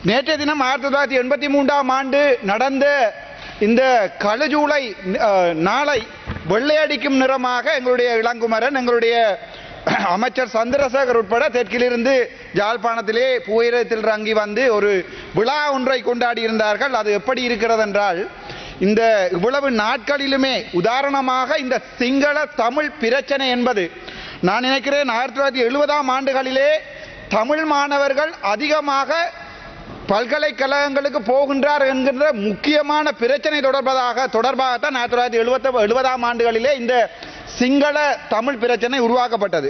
நேற்றைய தினம் ஆயிரத்தி தொள்ளாயிரத்தி எண்பத்தி மூன்றாம் ஆண்டு நடந்த இந்த கழுஜூலை நாளை வெள்ளையடிக்கும் நிறமாக எங்களுடைய இளங்குமரன் எங்களுடைய அமைச்சர் சந்திரசேகர் உட்பட தெற்கிலிருந்து ஜாழ்ப்பாணத்திலே புகையிரத்தில் இறங்கி வந்து ஒரு விழா ஒன்றை கொண்டாடி இருந்தார்கள் அது எப்படி இருக்கிறது என்றால் இந்த இவ்வளவு நாட்களிலுமே உதாரணமாக இந்த சிங்கள தமிழ் பிரச்சனை என்பது நான் நினைக்கிறேன் ஆயிரத்தி தொள்ளாயிரத்தி எழுபதாம் ஆண்டுகளிலே தமிழ் மாணவர்கள் அதிகமாக பல்கலைக்கழகங்களுக்கு போகின்றார் என்கின்ற முக்கியமான பிரச்சனை தொடர்பதாக தொடர்பாகத்தான் ஆயிரத்தி தொள்ளாயிரத்தி எழுபத்தி எழுபதாம் ஆண்டுகளிலே இந்த சிங்கள தமிழ் பிரச்சனை உருவாக்கப்பட்டது.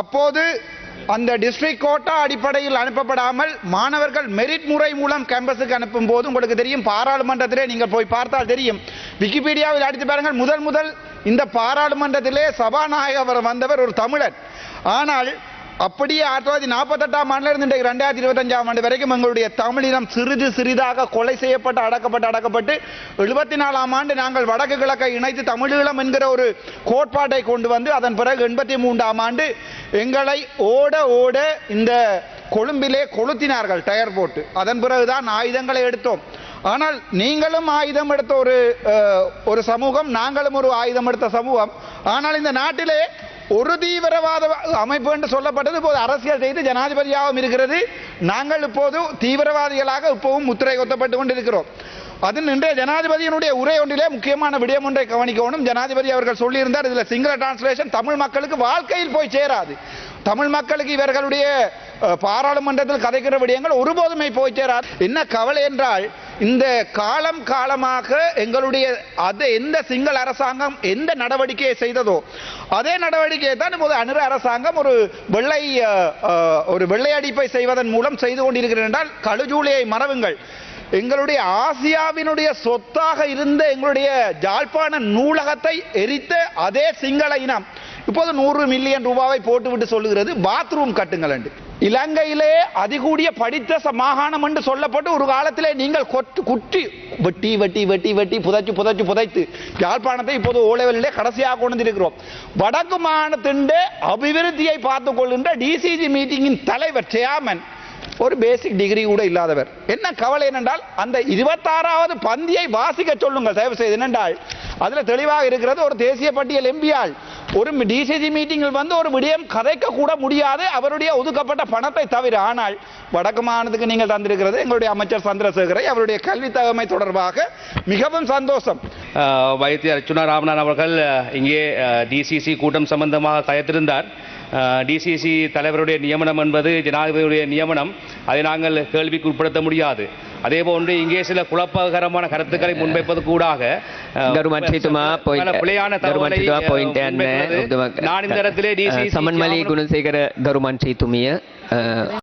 அப்போது அந்த டிஸ்ட்ரிக்ட் கோட்டா அடிப்படையில் அனுப்பப்படாமல் மாணவர்கள் மெரிட் முறை மூலம் கேம்பஸுக்கு அனுப்பும் போது உங்களுக்கு தெரியும் பாராளுமன்றத்திலே நீங்கள் போய் பார்த்தால் தெரியும். விக்கிபீடியாவில் அடித்து பாருங்கள் முதல் முதல் இந்த பாராளுமன்றத்திலே சபாநாயகர் வந்தவர் ஒரு தமிழர் ஆனால் அப்படியே ஆயிரத்தி தொள்ளாயிரத்தி நாற்பத்தெட்டாம் ஆண்டுல இருந்து இன்றைக்கு ரெண்டாயிரத்தி இருபத்தஞ்சாம் ஆண்டு வரைக்கும் எங்களுடைய தமிழினம் சிறிது சிறிதாக கொலை செய்யப்பட்டு அடக்கப்பட்டு அடக்கப்பட்டு எழுபத்தி நாலாம் ஆண்டு நாங்கள் வடக்கு கிழக்கை இணைத்து தமிழீழம் என்கிற ஒரு கோட்பாட்டை கொண்டு வந்து அதன் பிறகு எண்பத்தி மூன்றாம் ஆண்டு எங்களை ஓட ஓட இந்த கொழும்பிலே கொளுத்தினார்கள் டயர் போட்டு. அதன் பிறகுதான் ஆயுதங்களை எடுத்தோம். ஆனால் நீங்களும் ஆயுதம் எடுத்த ஒரு ஒரு சமூகம் நாங்களும் ஒரு ஆயுதம் எடுத்த சமூகம். ஆனால் இந்த நாட்டிலே ஒரு தீவிரவாத அமைப்பு என்று சொல்லப்பட்டது. இப்போது அரசியல் செய்து ஜனாதிபதியாகவும் இருக்கிறது. நாங்கள் இப்போது தீவிரவாதிகளாக இப்போவும் முத்திரை கொத்தப்பட்டு கொண்டிருக்கிறோம். அதில் இன்றைய ஜனாதிபதியினுடைய உரை ஒன்றிலே முக்கியமான விடயம் ஒன்றை கவனிக்கணும். ஜனாதிபதி அவர்கள் சொல்லியிருந்தார் இதில் சிங்கள டிரான்ஸ்லேஷன் தமிழ் மக்களுக்கு வாழ்க்கையில் போய் சேராது. தமிழ் மக்களுக்கு இவர்களுடைய பாராளுமன்றத்தில் கதைக்கிற விடயங்கள் ஒருபோதுமே போய் சேராது. என்ன கவலை என்றால் இந்த காலம் காலமாக எங்களுடைய அது எந்த சிங்கள அரசாங்கம் எந்த நடவடிக்கையை செய்ததோ அதே நடவடிக்கையை தான் இப்போது அனுர அரசாங்கம் ஒரு வெள்ளை ஒரு வெள்ளை அடிப்பை செய்வதன் மூலம் செய்து கொண்டிருக்கிறேன் என்றால் கழுஜூலியை மறவுங்கள். எங்களுடைய ஆசியாவினுடைய சொத்தாக இருந்த எங்களுடைய ஜாழ்ப்பாண நூலகத்தை எரித்த அதே சிங்கள இனம் இப்போது நூறு மில்லியன் ரூபாவை போட்டுவிட்டு சொல்லுகிறது பாத்ரூம் கட்டுங்கள் என்று. இலங்கையிலே அதிகூடிய படித்த ச- மாகாணம் என்று சொல்லப்பட்டு ஒரு காலத்திலே நீங்கள் கொட்டு குட்டி வெட்டி வெட்டி வெட்டி வெட்டி புதைச்சு புதைச்சு புதைத்து யாழ்ப்பாணத்தை இப்போது ஓலவெளியிலே கடைசியாக கொண்டு வந்திருக்கிறோம். வடக்கு மாகாணத்தின் அபிவிருத்தியை பார்த்துக் கொள்கின்ற டிசிஜி மீட்டிங்கின் தலைவர் சேர்மன் ஒரு பேசிக் டிகிரி கூட இல்லாதவர். என்ன கவலை என்னென்றால் அந்த இருபத்தாறாவது பந்தியை வாசிக்க சொல்லுங்கள். தயவு செய்து என்னென்றால் அதில் தெளிவாக இருக்கிறது ஒரு தேசிய பட்டியல் எம்பியால் ஒரு டிசிசி மீட்டிங்கில் வந்து ஒரு விடயம் கதைக்க கூட முடியாது. அவருடைய ஒதுக்கப்பட்ட பணத்தை தவிர. ஆனால் வடக்கு மாநிலத்துக்கு நீங்கள் தந்திருக்கிறது எங்களுடைய அமைச்சர் சந்திரசேகரை. அவருடைய கல்வி தகமை தொடர்பாக மிகவும் சந்தோஷம். வைத்திய அர்ச்சுனா ராமநாதன் அவர்கள் இங்கே டிசிசி கூட்டம் சம்பந்தமாக கயத்திருந்தார் டிசிசி தலைவருடைய நியமனம் என்பது ஜனாதிபதியுடைய நியமனம். அதை நாங்கள் கேள்விக்கு உட்படுத்த முடியாது. அதே போன்று இங்கே சில குழப்பகரமான கருத்துக்களை முன்வைப்பது கூடாக அஹ், ගරු මන්ත්‍රීතුමා பல පොයින්ට් பிழையான ගරු தகவலை මන්ත්‍රීතුමා அஹ், පොයින්ට් යන්න முன்வைக்கிறது. நான் இந்த இடத்திலே டிசிசி සමන්මලී ගුණසේකර ගරු මන්ත්‍රීතුමිය අ,